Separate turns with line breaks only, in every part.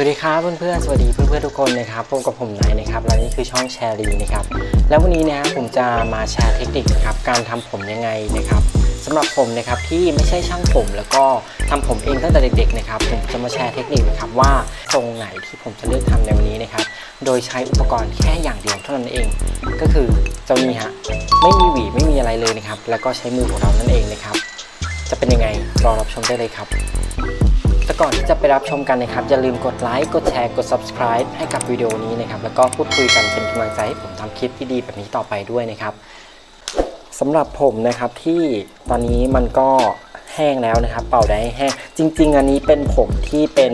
สวัสดีครับเพื่อนๆ สวัสดีเพื่อนๆทุกคนนะครับพบกับผมไนายนะครับและนี่คือช่องแชร์รีนะครับแล้ววันนี้นะครับผมจะมาแชร์เทคนิคนะครับการทำผมยังไงนะครับสำหรับผมนะครับที่ไม่ใช่ช่างผมแล้วก็ทำผมเองตั้งแต่เด็กๆนะครับผมจะมาแชร์เทคนิคนะครับว่าทรงไหนที่ผมจะเลือกทำในวันนี้นะครับโดยใช้อุปกรณ์แค่อย่างเดียวเท่านั้นเอง ก็คือเจ้านี้ฮะไม่มีหวีไม่มีอะไรเลยนะครับแล้วก็ใช้มือของเรานั่นเองนะครับจะเป็นยังไงรอรับชมได้เลยครับ แต่ก่อนที่จะไปรับชมกันนะครับ อย่าลืมกดไลค์ กดแชร์ กด subscribe ให้กับวิดีโอนี้นะครับ แล้วก็พูดคุยกันเป็นกำลังใจให้ผมทำคลิปที่ดีแบบนี้ต่อไปด้วยนะครับสำหรับผมนะครับที่ตอนนี้มันก็แห้งแล้วนะครับ เป่าได้แห้ง จริง ๆ อันนี้เป็นผมที่เป็น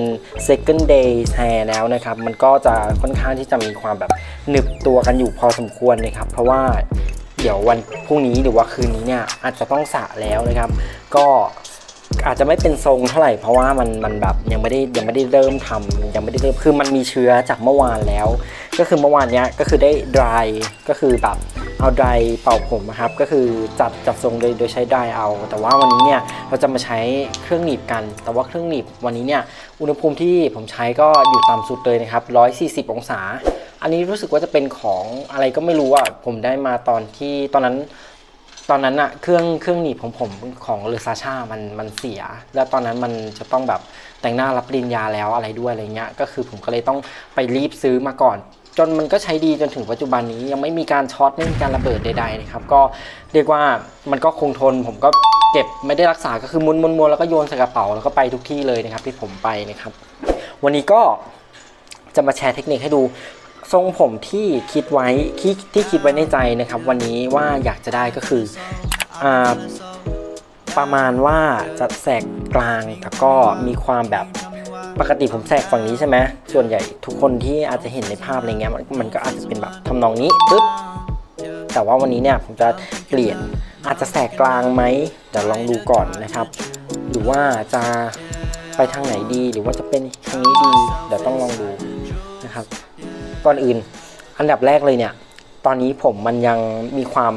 second day hair แล้วนะครับ มันก็จะค่อนข้างที่จะมีความแบบหนึบตัวกันอยู่พอสมควรนะครับ เพราะว่าเดี๋ยววันพรุ่งนี้หรือว่าคืนนี้เนี่ยอาจจะต้องสระแล้วนะครับ ก็ อาจจะไม่เป็นทรงเท่าไหร่เพราะว่ามันมันแบบยังไม่ได้ยังไม่ได้เริ่มทำยังไม่ได้เริ่มคือมันมีเชื้อจากเมื่อวานแล้ว ก็คือเมื่อวานเนี้ยก็คือได้ dry ก็คือแบบเอา dry เป่าผมนะครับ ก็คือจัดจัดทรงโดยโดยใช้ dry เอา แต่ว่าวันนี้เนี่ยเราจะมาใช้เครื่องหนีบกัน แต่ว่าเครื่องหนีบวันนี้เนี่ยอุณหภูมิที่ผมใช้ก็อยู่ต่ำสุดเลยนะครับ 140 องศา อันนี้รู้สึกว่าจะเป็นของอะไรก็ไม่รู้อะผมได้มาตอนที่ตอนนั้น ตอนนั้นอะเครื่องเครื่องหนีบของผมของเลซาชามันมันเสีย แล้วตอนนั้นมันจะต้องแบบแต่งหน้ารับปริญญาแล้วอะไรด้วยอะไรเงี้ยก็คือผมก็เลยต้องไปรีบซื้อมาก่อน จนมันก็ใช้ดีจนถึงปัจจุบันนี้ยังไม่มีการช็อตไม่มีการระเบิดใดๆนะครับก็เรียกว่ามันก็คงทนผมก็เก็บไม่ได้รักษาก็คือม้วนม้วนม้วนแล้วก็โยนใส่กระเป๋าแล้วก็ไปทุกที่เลยนะครับที่ผมไปนะครับ วันนี้ก็จะมาแชร์เทคนิคให้ดู ทรงผมที่คิดไว้ที่ที่คิดไว้ในใจนะครับ วันนี้ว่าอยากจะได้ก็คืออประมาณว่าจะแสกกลางแต่ก็มีความแบบปกติผมแสกฝั่งนี้ใช่ไหมส่วนใหญ่ทุกคนที่อาจจะเห็นในภาพอะไรเงี้ยมันมันก็อาจจะเป็นแบบทำนองนี้ปึ๊บแต่ว่าวันนี้เนี่ยผมจะเปลี่ยนอาจจะแสกกลางไหมเดี๋ยวลองดูก่อนนะครับ หรือว่าจะไปทางไหนดีหรือว่าจะเป็นทางนี้ดีเดี๋ยวต้องลองดูนะครับ ก่อนอื่น อันดับแรกเลยเนี่ย ตอนนี้ผมมันยังมีความ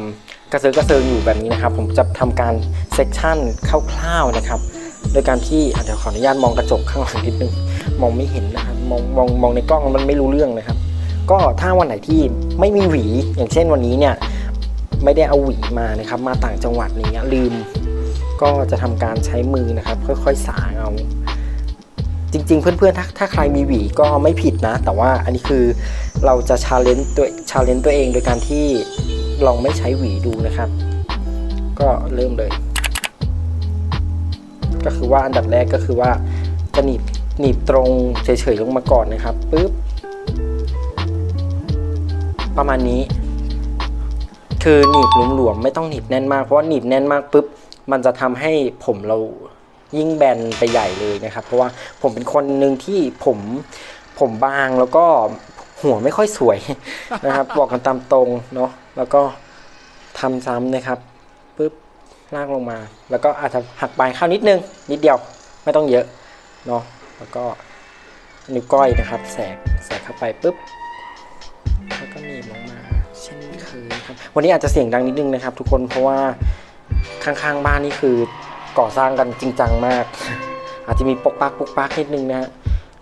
กระเซิร์กระเซิงอยู่แบบนี้นะครับ ผมจะทำการเซกชันคร่าวๆนะครับ โดยการที่เดี๋ยวขออนุญาตมองกระจกข้างหลังนิดนึง มองไม่เห็นนะครับมองมองมองในกล้องมันไม่รู้เรื่องนะครับ ก็ถ้าวันไหนที่ไม่มีหวี อย่างเช่นวันนี้เนี่ยไม่ได้เอาหวีมานะครับ มาต่างจังหวัดนี้ยลืม ก็จะทำการใช้มือนะครับ ค่อยๆสางเอา จริง ๆ เพื่อนๆถ้าถ้าใครมีหวีก็ไม่ผิดนะ แต่ว่าอันนี้คือเราจะชาเลนจ์ตัวชาเลนจ์ตัวเองโดยการที่ลองไม่ใช้หวีดูนะครับ ก็เริ่มเลย ก็คือว่าอันดับแรกก็คือว่าจะหนีบหนีบตรงเฉยๆลงมาก่อนนะครับปึ๊บประมาณนี้ คือหนีบหลวมๆไม่ต้องหนีบแน่นมากเพราะว่าหนีบแน่นมากปุ๊บมันจะทำให้ผมเรา ยิ่งแบนไปใหญ่เลยนะครับ เพราะว่าผมเป็นคนหนึ่งที่ผมผมบางแล้วก็หัวไม่ค่อยสวยนะครับ บอกกันตามตรงเนาะแล้วก็ทำซ้ำนะครับปุ๊บลากลงมา แล้วก็อาจจะหักปลายเข้านิดนึง นิดเดียวไม่ต้องเยอะเนาะแล้วก็นิ้วก้อยนะครับ แสกแสกเข้าไปปุ๊บแล้วก็หนีบลงมาเช่นเคยครับ วันนี้อาจจะเสียงดังนิดนึงนะครับ ทุกคนเพราะว่าข้างๆบ้านนี่คือ ก่อสร้างกันจริงจังมาก อาจจะมีปกปักปกปักนิดนึงนะฮะ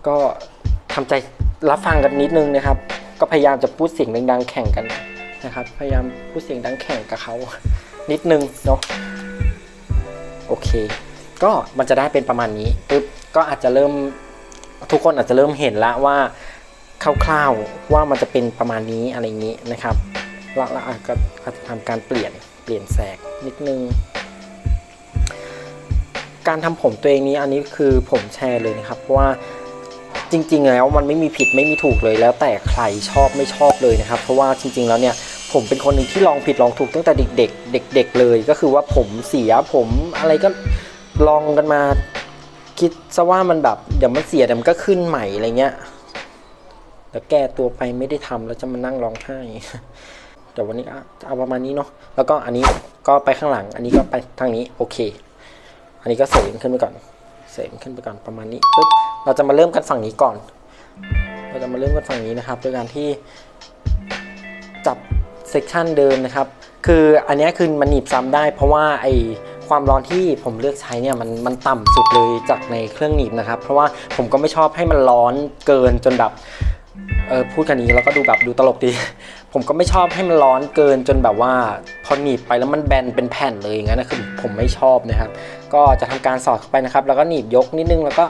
ก็ทำใจรับฟังกันนิดนึงนะครับ ก็พยายามจะพูดเสียงดังๆแข่งกันนะครับ พยายามพูดเสียงดังแข่งกับเขานิดนึงเนาะโอเค ก็มันจะได้เป็นประมาณนี้ปึ๊บก็อาจจะเริ่มทุกคนอาจจะเริ่มเห็นแล้วว่าคร่าวๆว่ามันจะเป็นประมาณนี้อะไรอย่างนี้นะครับแล้วอาจจะอาจจะทำการเปลี่ยนเปลี่ยนแสกนิดนึง การทำผมตัวเองนี้อันนี้คือผมแชร์เลยนะครับเพราะว่าจริง ๆ แล้วมันไม่มีผิดไม่มีถูกเลยแล้วแต่ใครชอบไม่ชอบเลยนะครับ เพราะว่าจริง ๆ แล้วเนี่ยผมเป็นคนหนึ่งที่ลองผิดลองถูกตั้งแต่เด็กๆเด็ก ๆ เลย ก็คือว่าผมเสียผมอะไรก็ลองกันมาคิดซะว่ามันแบบเดี๋ยวมันเสียเดี๋ยวมันก็ขึ้นใหม่อะไรเงี้ยแล้วแก้ตัวไปไม่ได้ทำแล้วจะมานั่งร้องไห้แต่วันนี้เอาประมาณนี้เนาะแล้วก็อันนี้ก็ไปข้างหลัง อันนี้ก็ไปทางนี้โอเค อันนี้ก็เสริมขึ้นไปก่อน เสริมขึ้นไปก่อนประมาณนี้ปุ๊บเราจะมาเริ่มกันฝั่งนี้ก่อน เราจะมาเริ่มกันฝั่งนี้นะครับโดยการที่จับเซกชันเดิมนะครับ คืออันนี้คือมันหนีบซ้ำได้ เพราะว่าไอความร้อนที่ผมเลือกใช้เนี่ยมันมันต่ำสุดเลยจากในเครื่องหนีบนะครับ เพราะว่าผมก็ไม่ชอบให้มันร้อนเกินจนแบบเออพูดกันนี้แล้วก็ดูแบบดูตลกดี ผมก็ไม่ชอบให้มันร้อนเกินจนแบบว่า พอหนีบไปแล้วมันแบนเป็นแผ่นเลยอย่างนั้นนะคือผมไม่ชอบนะครับ ก็จะทำการสอดเข้าไปนะครับ แล้วก็หนีบยกนิดนึงแล้วก็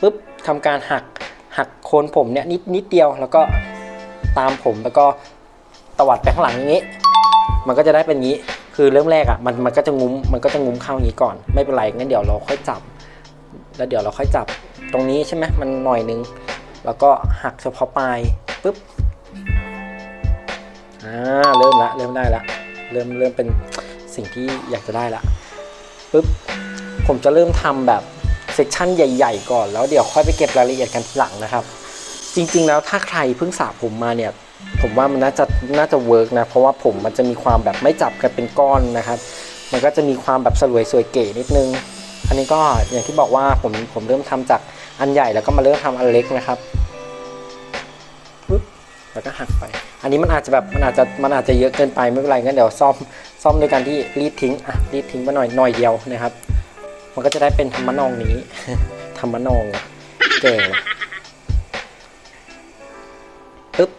ปุ๊บทำการหักหักโคนผมเนี่ยนิดนิดเดียวแล้วก็ตามผมแล้วก็ตวัดไปข้างหลังอย่างนี้ มันก็จะได้เป็นงี้คือเริ่มแรกอะมันมันก็จะงุ้มมันก็จะงุ้มเข้าอย่างนี้ก่อน ไม่เป็นไรงั้นเดี๋ยวเราค่อยจับ แล้วเดี๋ยวเราค่อยจับตรงนี้ใช่ไหมมันหน่อยนึง แล้วก็หักเฉพาะปลายปุ๊บ อ่าเริ่มละเริ่มได้ละเริ่มเริ่มเป็นสิ่งที่อยากจะได้ละปุ๊บผมจะเริ่มทำแบบเซกชันใหญ่ ๆ ก่อนแล้วเดี๋ยวค่อยไปเก็บรายละเอียดกันทีหลังนะครับ จริง ๆ แล้วถ้าใครเพิ่งสระผมมาเนี่ย ผมว่ามันน่าจะน่าจะเวิร์กนะ เพราะว่าผมมันจะมีความแบบไม่จับกันเป็นก้อนนะครับ มันก็จะมีความแบบสลวยสวยเก๋นิดนึง อันนี้ก็อย่างที่บอกว่าผมผมเริ่มทำจากอันใหญ่แล้วก็มาเริ่มทำอันเล็กนะครับ แล้วก็หักไป อันนี้มันอาจจะแบบมันอาจจะมันอาจจะเยอะเกินไปไม่เป็นไรงั้นเดี๋ยวซ่อมซ่อมโดยการที่รีดทิ้งอะรีดทิ้งไปหน่อยหน่อยเดียวนะครับ มันก็จะได้เป็นธรรมนองนี้ ธรรมนองอะแก่ว่ะปึ๊บ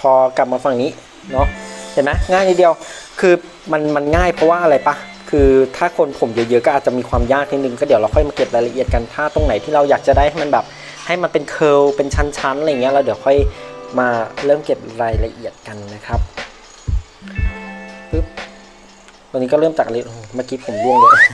พอกลับมาฝั่งนี้เนาะเห็นไหมง่ายนิดเดียวคือมันมันง่ายเพราะว่าอะไรปะคือถ้าคนผมเยอะๆก็อาจจะมีความยากนิดนึงก็เดี๋ยวเราค่อยมาเก็บรายละเอียดกันถ้าตรงไหนที่เราอยากจะได้ให้มันแบบให้มันเป็นเคิลเป็นชั้นๆอะไรเงี้ยเราเดี๋ยวค่อย มาเริ่มเก็บรายละเอียดกันนะครับปึ๊บตอนนี้ก็เริ่มจากเลยเมื่อกี้ผมร่วงเลย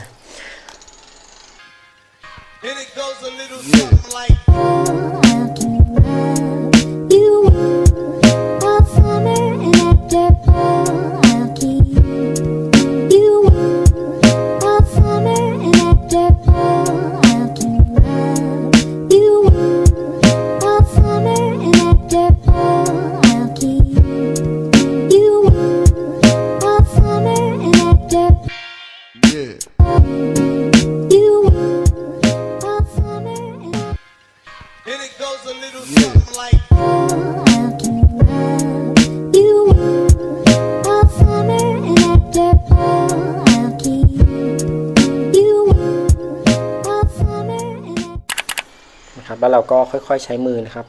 แล้วเราก็ค่อยๆใช้มือนะครับ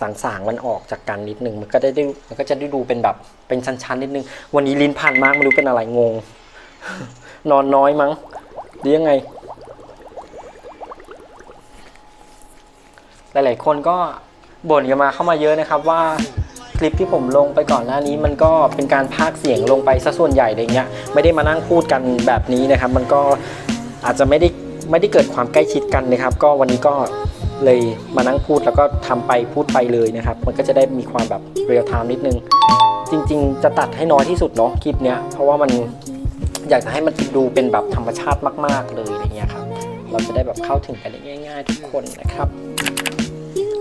สางสางๆมันออกจากกันนิดนึงมันก็ได้ได้มันก็จะได้ดูเป็นแบบเป็นชั้นๆนิดนึง วันนี้ลิ้นพันมากไม่รู้เป็นอะไรงง นอนน้อยมั้งหรือยังไง หลายๆคนก็บ่นกันมาเข้ามาเยอะนะครับว่าคลิปที่ผมลงไปก่อนหน้านี้มันก็เป็นการพากเสียงลงไปซะส่วนใหญ่อะไรเงี้ยไม่ได้มานั่งพูดกันแบบนี้นะครับ มันก็อาจจะไม่ได้ไม่ได้เกิดความใกล้ชิดกันนะครับ ก็วันนี้ก็ เลยมานั่งพูดแล้วก็ทำไปพูดไปเลยนะครับ มันก็จะได้มีความแบบเรียลไทม์นิดนึง จริง ๆ จะตัดให้น้อยที่สุดเนาะคลิปเนี้ย เพราะว่ามันอยากจะให้มันดูเป็นแบบธรรมชาติมาก ๆเลยอะไรเงี้ยครับ เราจะได้แบบเข้าถึงกันได้ง่าย ๆ ทุกคนนะครับ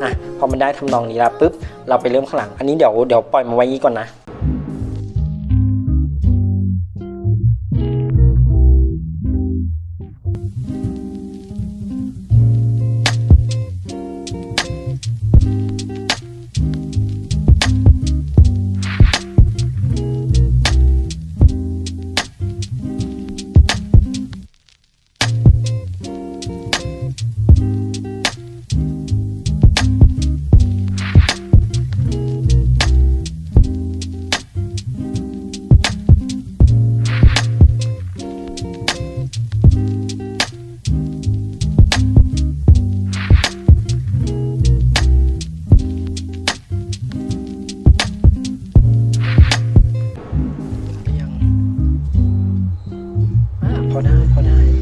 อะพอมันได้ทำนองนี้แล้วปุ๊บเราไปเริ่มข้างหลัง อันนี้เดี๋ยวเดี๋ยวปล่อยมาไว้งี้ก่อนนะ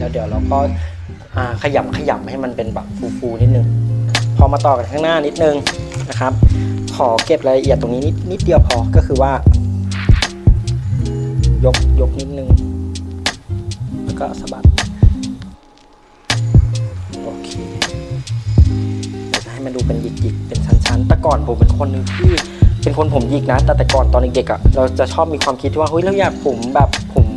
แล้วเดี๋ยวเราก็อ่าขยำขยำให้มันเป็นแบบฟูๆนิดนึง พอมาต่อกันข้างหน้านิดนึงนะครับ ขอเก็บรายละเอียดตรงนี้นิดนิดเดียวพอก็คือว่า ยกยกนิดนึง แล้วก็สะบัดโอเคเดี๋ยวจะให้มันดูเป็นหยิกๆเป็นชั้นๆแต่ก่อนผมเป็นคนหนึ่งที่เป็นคนผมหยิกนะ แต่แต่ก่อนตอนเด็กๆอะเราจะชอบมีความคิดที่ว่าเฮ้ยเราอยากผมแบบผม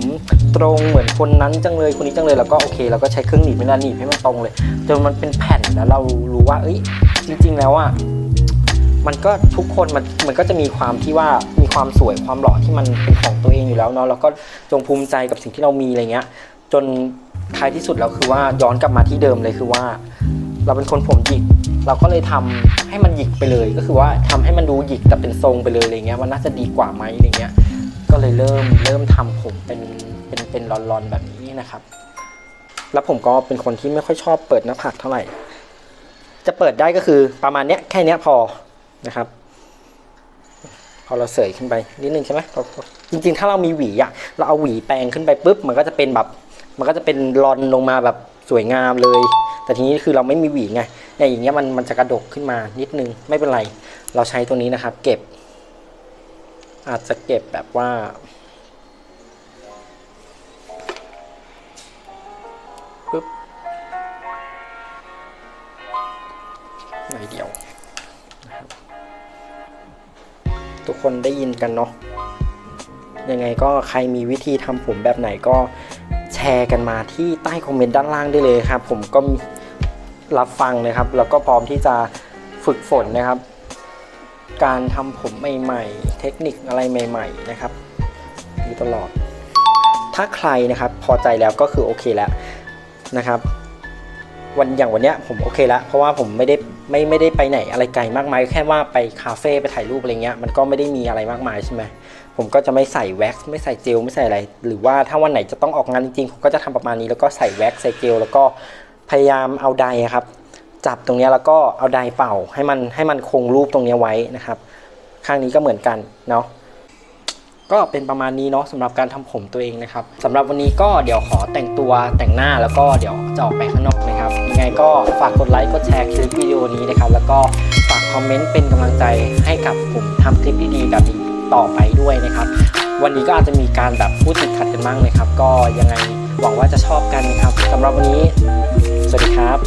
ตรงเหมือนคนนั้นจังเลยคนนี้จังเลยแล้วก็โอเคเราก็ใช้เครื่องหนีบไม่นาหนีบให้มันตรงเลยจนมันเป็นแผ่นแล้วเรารู้ว่าเอ้ยจริง ๆ แล้วอะมันก็ทุกคนมันมันก็จะมีความที่ว่ามีความสวยความหล่อที่มันเป็นของตัวเองอยู่แล้วเนาะแล้วก็จงภูมิใจกับสิ่งที่เรามีอะไรเงี้ย จนท้ายที่สุดแล้วคือว่าย้อนกลับมาที่เดิมเลยคือว่า เราเป็นคนผมหยิก เราก็เลยทำให้มันหยิกไปเลยก็คือว่าทำให้มันดูหยิกแต่เป็นทรงไปเลยอะไรเงี้ยมันน่าจะดีกว่าไหมอะไรเงี้ยก็เลยเริ่มเริ่มทำผมเป็น เป็นเป็นรอนๆแบบนี้นะครับ แล้วผมก็เป็นคนที่ไม่ค่อยชอบเปิดหน้าผากเท่าไหร่ จะเปิดได้ก็คือประมาณเนี้ยแค่เนี้ยพอนะครับ พอเราเสยขึ้นไปนิดนึงใช่ไหมจริงๆ ถ้าเรามีหวีอะเราเอาหวีแปรงขึ้นไปปุ๊บมันก็จะเป็นแบบ มันก็จะเป็นรอนลงมาแบบสวยงามเลย แต่ทีนี้คือเราไม่มีหวีไงเนี่ยอย่างเงี้ยมันมันจะกระดกขึ้นมานิดนึงไม่เป็นไร เราใช้ตัวนี้นะครับ เก็บ อาจจะเก็บแบบว่า ปึ๊บหน่อยเดียวนะครับทุกคนได้ยินกันเนาะยังไงก็ใครมีวิธีทำผมแบบไหนก็แชร์กันมาที่ใต้คอมเมนต์ด้านล่างได้เลยครับ ผมก็รับฟังนะครับ แล้วก็พร้อมที่จะฝึกฝนนะครับ การทำผมใหม่ๆ เทคนิคอะไรใหม่ ๆ นะครับอยู่ตลอด ถ้าใครนะครับพอใจแล้วก็คือโอเคแล้ว นะครับ วันอย่างวันเนี้ยผมโอเคแล้วเพราะว่าผมไม่ได้ไม่ไม่ได้ไปไหนอะไรไกลมากมายแค่ว่าไปคาเฟ่ไปถ่ายรูปอะไรเงี้ยมันก็ไม่ได้มีอะไรมากมายใช่ไหมผมก็จะไม่ใส่แว็กซ์ไม่ใส่เจลไม่ใส่อะไร หรือว่าถ้าวันไหนจะต้องออกงานจริงๆผมก็จะทำประมาณนี้แล้วก็ใส่แว็กซ์ใส่เจลแล้วก็พยายามเอาไดครับ จับตรงเนี้ยแล้วก็เอาไดเป่าให้มันให้มันคงรูปตรงเนี้ยไว้นะครับ ข้างนี้ก็เหมือนกันเนาะ ก็เป็นประมาณนี้เนาะสำหรับการทำผมตัวเองนะครับสำหรับวันนี้ก็เดี๋ยวขอแต่งตัวแต่งหน้าแล้วก็เดี๋ยวจะออกไปข้างนอกนะครับยังไงก็ฝากกดไลค์กดแชร์คลิปวิดีโอนี้นะครับแล้วก็ฝากคอมเมนต์เป็นกำลังใจให้กับผมทำคลิปดีๆแบบนี้ต่อไปด้วยนะครับ วันนี้ก็อาจจะมีการแบบพูดติดขัดกันบ้างนะครับ ก็ยังไงหวังว่าจะชอบกันนะครับสำหรับวันนี้ สวัสดีครับ